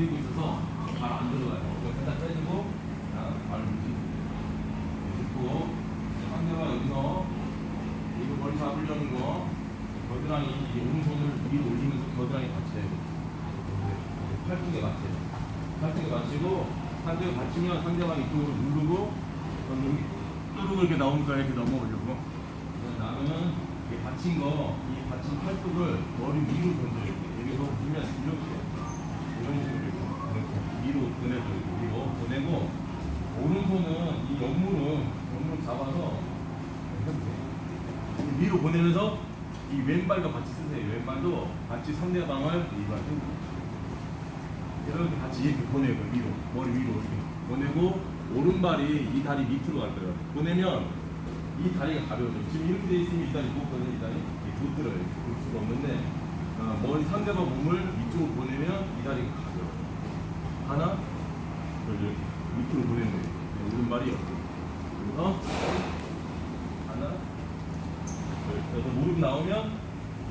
기대고 있어서 발안 들어가요. 살짝 빼주고, 자, 발 움직이고. 상대가 여기서 이거 머리 잡으려는 거, 겨드랑이, 이 오른손을 위로 올리면서 겨드랑이 받쳐야 돼요. 팔뚝에 맞춰요. 팔뚝에 맞추고, 상대가 받치면 상대방 이쪽으로 누르고, 여기 뚜루고 이렇게 나오니까 이렇게 넘어오려고. 나는 이 받친 거, 이 받친 팔뚝을 머리 위로 던져요. 여기서 보면 이렇게. 이런 식으로 위로 보내줘요. 위로 보내고, 오른손은 이 옆물은, 옆물 잡아서, 위로 보내면서 이 왼발도 같이 쓰세요. 왼발도 같이 상대방을 이발 이렇게 같이 이렇게 보내고 위로 머리 위로 이렇게 보내고 오른발이 이 다리 밑으로 갈 거예요. 보내면 이 다리가 가벼워져요. 지금 이렇게 돼 있으면 이 다리 무겁거든요. 이 다리 못 들어요. 볼 수가 없는데 어, 머리 상대방 몸을 위쪽으로 보내면 이 다리가 가벼워요. 하나, 둘 이렇게 밑으로 보내는 거예요. 네, 오른발이 옆으로. 그래서 하나, 둘. 그래서 무릎 나오면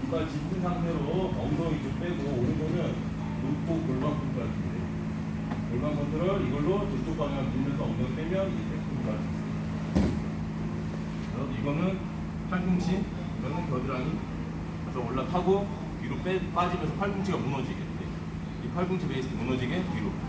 이발 짚은 상태로 엉덩이 좀 빼고 오른손은 놓고 골반 할수 있어요. 골반 컨트롤 이걸로 저쪽 방향 밀면서 엉덩이 빼면 할수 있어요. 그래서 이거는 팔꿈치, 이거는 겨드랑이. 그래서 올라타고 뒤로 빼, 빠지면서 팔꿈치가 무너지게. 이 팔꿈치 베이스 무너지게 뒤로.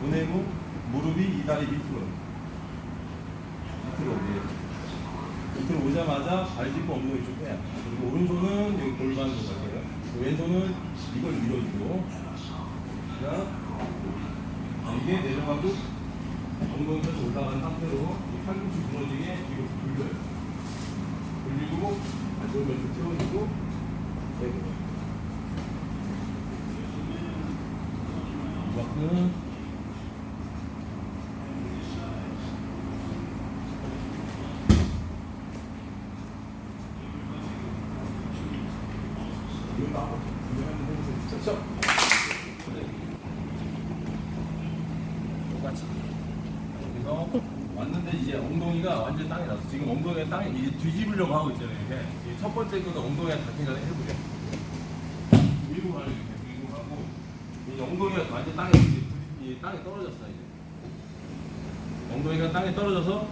보내고 무릎이 이 다리 밑으로 밑으로 오게. 밑으로 오자마자 발 짚고 엉덩이 쭉 빼요. 그리고 오른손은 여기 골반으로 갈게요. 왼손은 이걸 밀어주고, 자, 이게 내려가고, 엉덩이까지 올라가는 상태로 이 팔꿈치 무너지게 뒤로 굴려요. 굴리고, 다시 오면 채워주고, 빼고. 이만큼. 그래서 왔는데 이제 엉덩이가 완전 땅에 났어. 지금 엉덩이가 땅에 이제 뒤집으려고 하고 있잖아요. 이렇게. 이첫 번째 거는 엉덩이가 닿힌 거 해보게. 밀고 가요. 이렇게 밀고 가고. 이 엉덩이가 완전 땅에 이제 이 땅에 떨어졌어 이제. 엉덩이가 땅에 떨어져서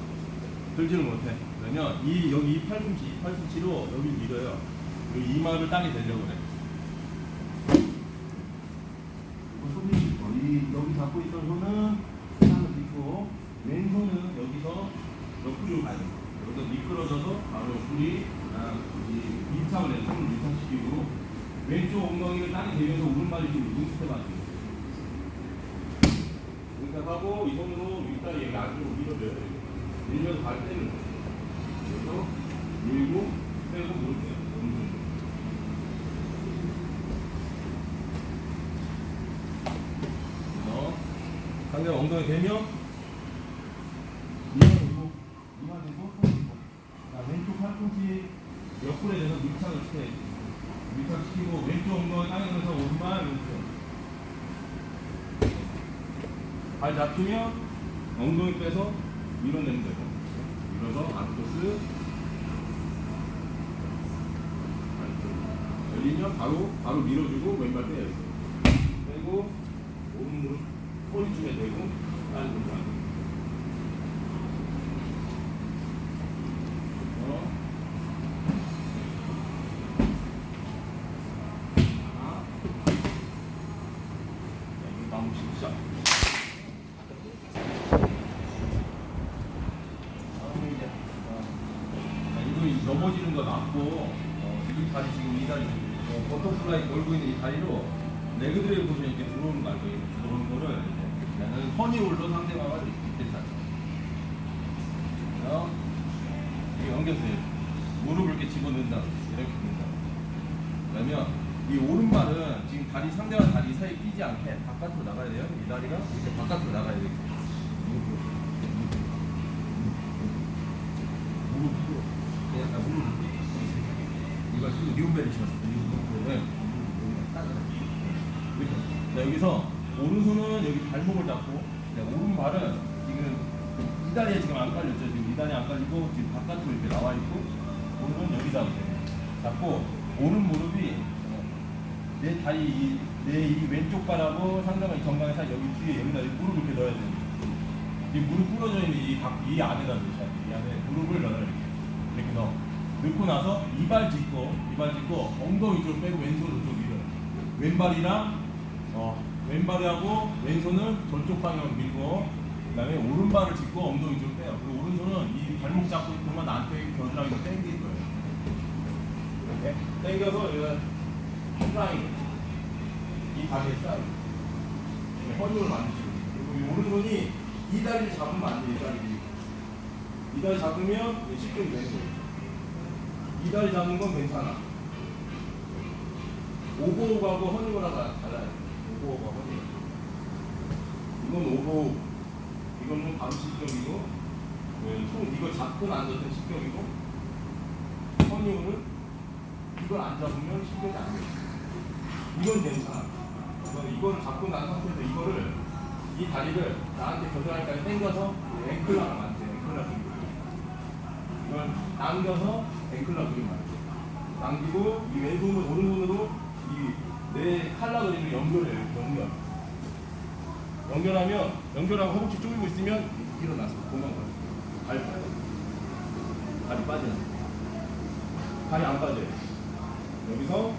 들지를 못해. 그러면 이 여기 이 팔꿈치, 이 팔꿈치로 여기 밀어요. 그리고 이마를 땅에 대려고 그래. 그리고 손이 짚고, 이 여기 잡고 있던 손은 땅을 짚고 왼손은 여기서 옆으로 가요. 여기서 미끄러져서 바로 옆구리 밀착을 해요. 손을 밀착시키고 왼쪽 엉덩이를 땅에 대면서 오른발이 좀 눈스텝. 그러니까 하고 이 손으로 윗다리 여기 안으로 밀어줘요. 이렇게. 밀면서 발 떼는 거예요. 그래서 밀고 빼고 무릎 떼요. 오른손. 그래서 상대 엉덩이 대면? 이마 대고 이마 대고 자 왼쪽 팔꿈치 옆구리에 대서 밀착을 시켜야지 밀착시키고 왼쪽 엉덩이 땅에서 오른발 왼쪽 발 잡히면 엉덩이 빼서 밀어내면 되고. 밀어서 안토스. 열리면 바로 바로 밀어주고 왼발 빼야지 빼고 오른 무릎 어, 자, 이거 이 넘어지는 거 맞고, 어, 이 다리 지금 이 다리, 어, 버터플라이 걸고 있는 이 다리로 레그드레이 보시면 이렇게 들어오는 거? 이렇게 들어오는 거를 나는 허니홀로 상대방을 이렇게 넘겼어요. 무릎을 이렇게 집어넣는다. 이렇게 된다. 그러면 이 오른발은 지금 다리 상대와 다리 사이 끼지 않게 바깥으로 나가야 돼요. 이 다리가 이렇게 바깥으로 나가야 돼요. 이거 지금 리온벨이 신었어. 리온벨. 이렇게. 자 여기서 오른손은 여기 발목을 잡고 네, 오른발은 지금 이 다리에 지금 안 깔렸죠. 지금 이 다리 안 깔리고 지금 바깥으로 이렇게 나와 있고 오른손 여기다 잡고 오른 무릎이 어, 내 다리 이- 내이 왼쪽 발하고 이 정강이 사이 여기 뒤에 여기다 이 무릎을 이렇게 넣어야 돼요. 이 무릎 부러져 있는 이, 각, 이 안에다 넣으셔야 돼요. 이 안에 무릎을 넣어요. 이렇게. 이렇게 넣어. 넣고 나서 이발 짚고, 이발 짚고, 엉덩이 쪽을 빼고 왼손을 좀 밀어요. 왼발이랑, 어, 왼발하고 왼손을 저쪽 방향으로 밀고, 그 다음에 오른발을 짚고 엉덩이 쪽을 빼요. 그리고 오른손은 이 발목 잡고 있으면 나한테 겨드랑이 좀 당길 거예요. 이렇게. 당겨서 여기다 플라잉. 이 다리에 쌓여. 허리를 만드시고. 그리고 이 오른손이 이 다리를 잡으면 안 돼, 이 다리. 이 다리 잡으면 쉽게 되는 거예요. 이 다리 잡는 건 괜찮아. 오버오버하고 허니버라가 달라요. 오버오버 허니. 이건 오버오버. 이거는 바로 실격이고, 네, 손 이거 잡고 앉았던 실격이고, 허니오는 이걸 안 잡으면 실격이 안 돼요. 이건 괜찮아. 이거를 잡고 난 상태에서 이거를 이 다리를 나한테 겨드랑이까지 당겨서 앵클락을 만드세요. 앵클락 그림. 이걸 당겨서 앵클락 그림 만드세요. 당기고 이 왼손으로 오른손으로 이 내 칼라 그림을 연결해요. 연결. 연결하면 연결하고 허벅지 쪼이고 있으면 일어나서 걸어. 발 빠져. 발이 빠져. 발이 안 빠져요. 여기서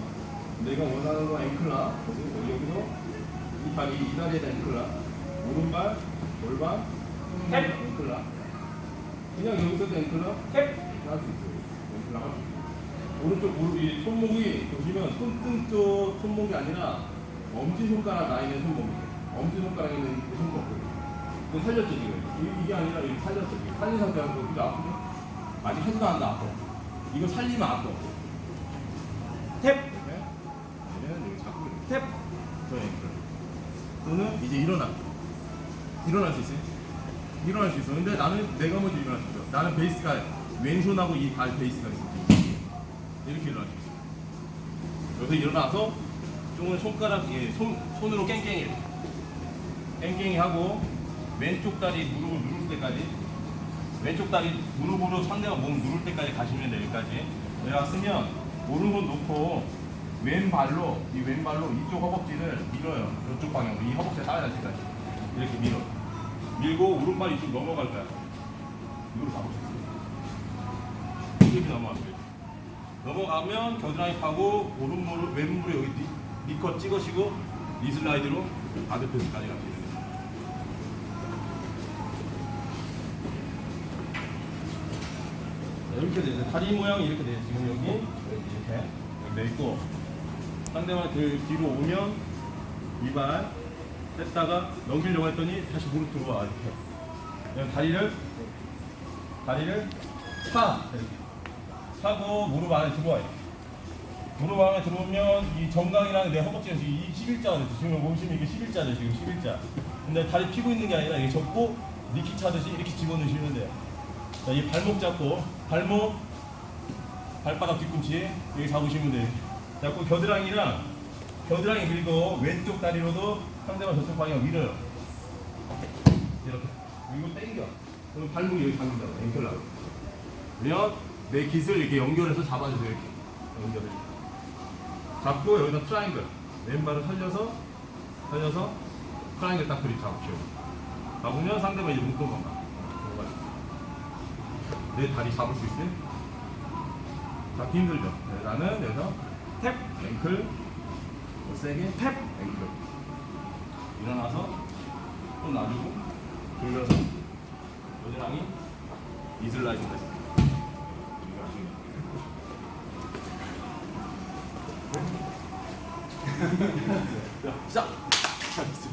내가 원하는 거 앵클라 여기 여기서 이 다리 이 다리에다 앵클라 오른발 골반 탭. 앵클라 그냥 여기서도 앵클라 탭. 할수 있어요 앵클라 할수 있어요 오른쪽 무릎이 손목이 보시면 손등 쪽 손목이 아니라 엄지 손가락 라인의 손목이에요 엄지 손가락에 있는 그 손목 그거 살렸죠 지금. 이- 이게 아니라 이거 살렸죠 지금. 살린 상태에서 이거 아프죠? 아직 하지도 않는데 아파 이거 살리면 아파 탭. 얘는 여기 이렇게 탭. 또는 이제 일어나. 일어날 수 있어요? 일어날 수 있어. 근데 나는 내가 먼저 일어날 수 있어. 나는 베이스가 왼손하고 이 발 베이스가 있어. 이렇게 일어날 수 있어. 여기서 일어나서 조금 손가락 예, 손, 손으로 깽깽이 깽깽이 하고 왼쪽 다리 무릎을 누를 때까지 왼쪽 다리 무릎으로 상대가 몸 누를 때까지 가시면 돼요 여기까지. 내가 쓰면 오른손 놓고 왼발로 이 왼발로 이쪽 허벅지를 밀어요. 이쪽 방향으로. 이 허벅지에 따라갈 때까지. 이렇게 밀어. 밀고 오른발 이쪽 넘어갈 거야. 이걸 잡을 수 있어. 이렇게 넘어갈 거예요 넘어가면 겨드랑이 파고 오른 무릎 왼 무릎 여기 니, 니컷 찍으시고 리슬라이드로 바드패스까지 가시면 돼요 이렇게 되죠. 다리 모양이 이렇게 돼요. 지금 여기 이렇게 돼 있고 상대방 그 뒤로 오면 이발 뺐다가 넘기려고 했더니 다시 무릎 들어와 이렇게. 다리를 다리를 차 이렇게. 차고 무릎 안에 들어와요. 무릎 안에 들어오면 이 정강이랑 내 허벅지에서 이 11자가 됐어. 지금 보시면 이게 11자죠. 지금 11자. 근데 다리 피고 있는 게 아니라 이게 접고 니키 차듯이 이렇게 집어넣으시면 돼요. 자, 이 발목 잡고 발목 발바닥 뒤꿈치 여기 잡으시면 돼요. 잡고 겨드랑이랑 겨드랑이 밀고 왼쪽 다리로도 상대방 저쪽 방향 밀어요. 이렇게 그리고 당겨. 그럼 발목이 여기 잡는다고 앵클라고. 그러면 내 깃을 이렇게 연결해서 잡아주세요. 이렇게 연결해. 잡고 여기다 트라이앵글 왼발을 살려서 살려서 트라이앵글 딱 그립 잡으시오. 잡으면 상대방이 이제 건가. 내 다리 잡을 수 있어요? 잡기 힘들죠? 네, 나는 여기서 탭, 앵클, 더 세게 탭, 앵클. 일어나서 손 놔주고 돌려서 겨드랑이 이슬라이드까지. 자, 시작!